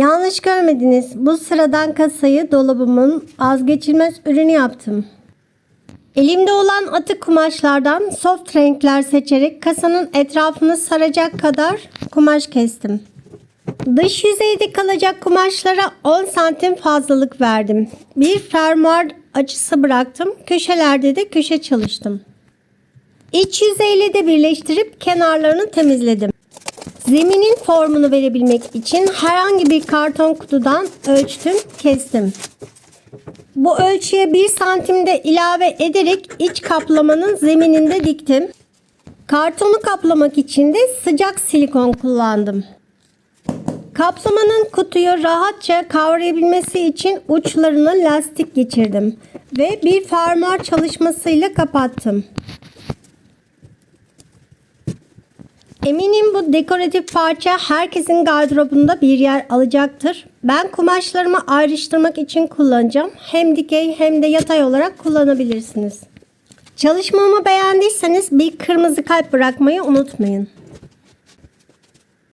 Yanlış görmediniz. Bu sıradan kasayı dolabımın vazgeçilmez ürünü yaptım. Elimde olan atık kumaşlardan soft renkler seçerek kasanın etrafını saracak kadar kumaş kestim. Dış yüzeyde kalacak kumaşlara 10 santim fazlalık verdim. Bir fermuar açısı bıraktım. Köşelerde de köşe çalıştım. İç yüzeyle de birleştirip kenarlarını temizledim. Zeminin formunu verebilmek için herhangi bir karton kutudan ölçtüm, kestim. Bu ölçüye 1 santimde ilave ederek iç kaplamanın zemininde diktim. Kartonu kaplamak için de sıcak silikon kullandım. Kaplamanın kutuyu rahatça kavrayabilmesi için uçlarına lastik geçirdim ve bir fermuar çalışmasıyla kapattım. Eminim bu dekoratif parça herkesin gardırobunda bir yer alacaktır. Ben kumaşlarımı ayrıştırmak için kullanacağım. Hem dikey hem de yatay olarak kullanabilirsiniz. Çalışmamı beğendiyseniz bir kırmızı kalp bırakmayı unutmayın.